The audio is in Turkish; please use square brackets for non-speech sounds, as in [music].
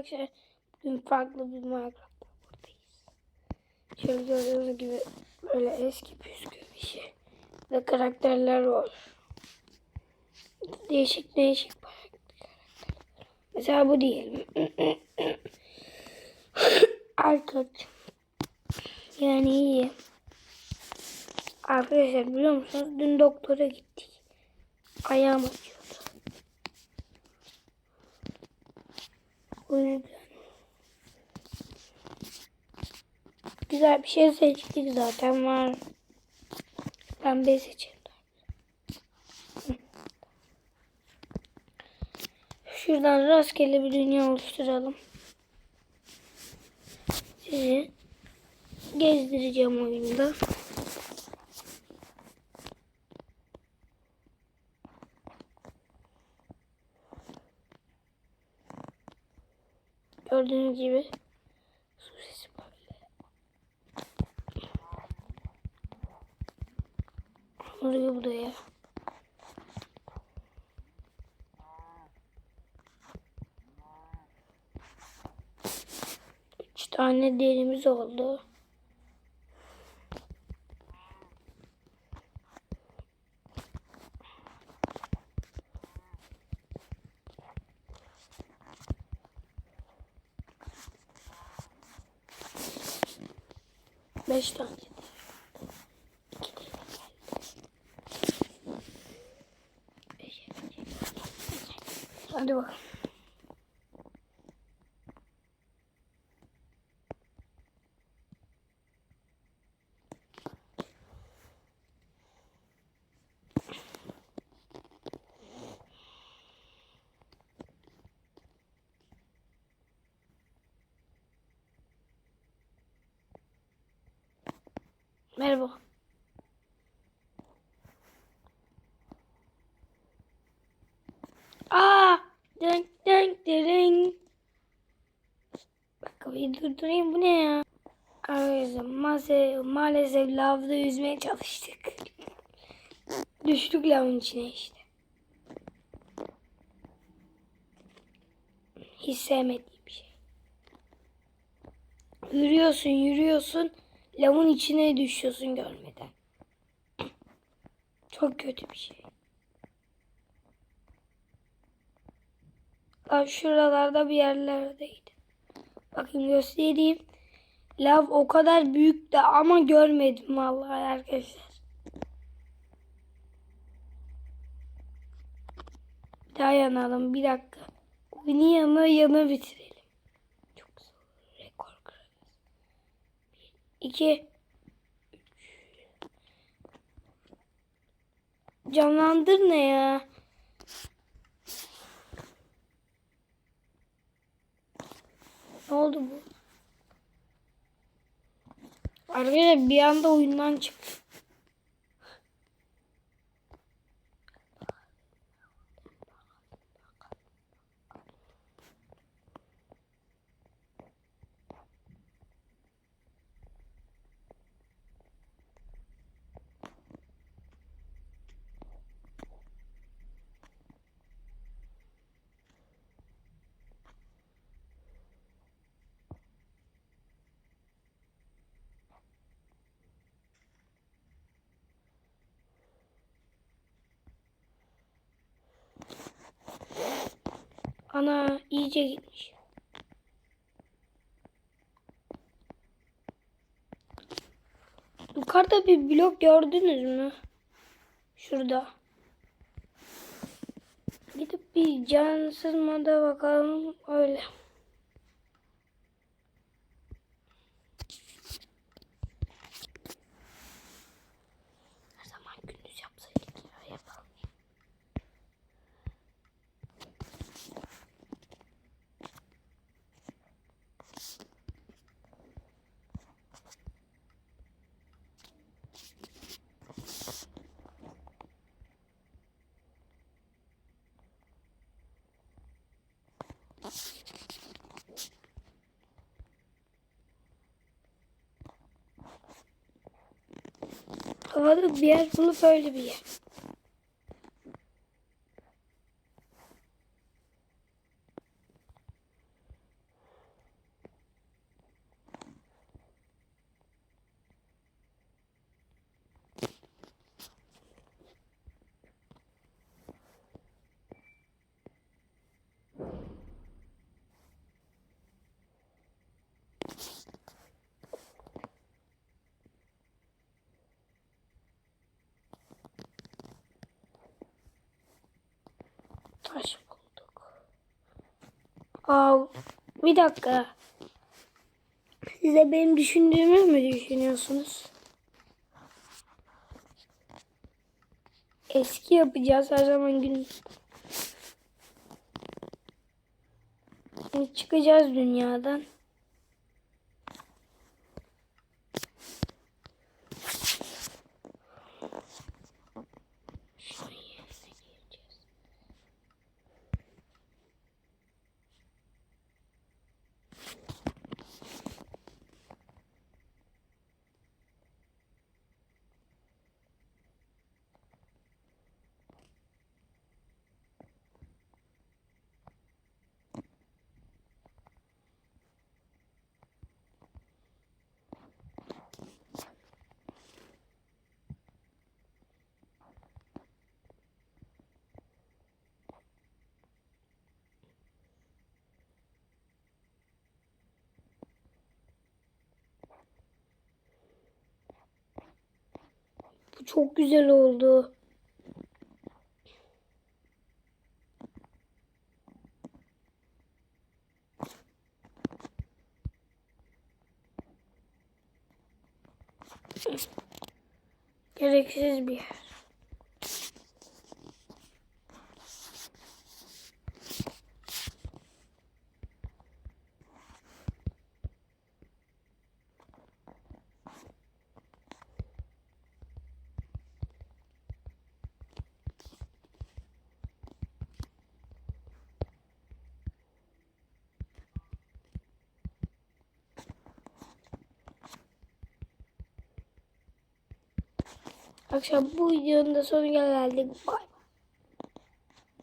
Arkadaşlar bugün farklı bir Minecraft'ta buradayız. Şöyle gördüğünüz gibi böyle eski püskü bir şey. Ve karakterler var. Değişik değişik karakterler. Mesela bu diyelim. [coughs] Erkek. Yani iyi. Arkadaşlar biliyor musunuz? Dün doktora gittik. Ayağım acıyordu. O yüzden güzel bir şey seçtik zaten var. Pembe seçelim. Şuradan rastgele bir dünya oluşturalım. Sizi gezdireceğim oyunda. Gördüğünüz gibi su sesi böyle. Oluyor buraya. Üç tane derimiz oldu. Beş tane. İki. Hadi bakalım. Merhaba. Aa! Dönk dönk dırın. Bak bir durdurayım bu ne ya? Arkadaşlar maalesef, maalesef lavda yüzmeye çalıştık. [laughs] Düştük lavın içine işte. Hiç sevmediğim bir şey. Yürüyorsun yürüyorsun. Lavın içine düşüyorsun görmeden. Çok kötü bir şey. Lav şuralarda bir yerlerdeydi. Bakın göstereyim. Lav o kadar büyüktü ama görmedim vallahi arkadaşlar. Bir daha yanalım bir dakika. Oyunu yana yana bitirelim. 2 Canlandır ne ya? Ne oldu bu? Arkadaşlar bir anda oyundan çıktı. Ana iyice gitmiş. Yukarıda bir blok gördünüz mü? Şurada. Gidip bir cansız moda bakalım öyle. Her zaman gündüz yapsaydık ya yapalım. Havada bir yer bulup öyle bir yer. Taş bulduk. Aa, bir dakika. Siz de benim düşündüğümü mü düşünüyorsunuz? Eski yapacağız her zaman gün. Şimdi çıkacağız dünyadan. Çok güzel oldu. Gereksiz bir yer. Akşam bu videonun da sonu geldik. Bye.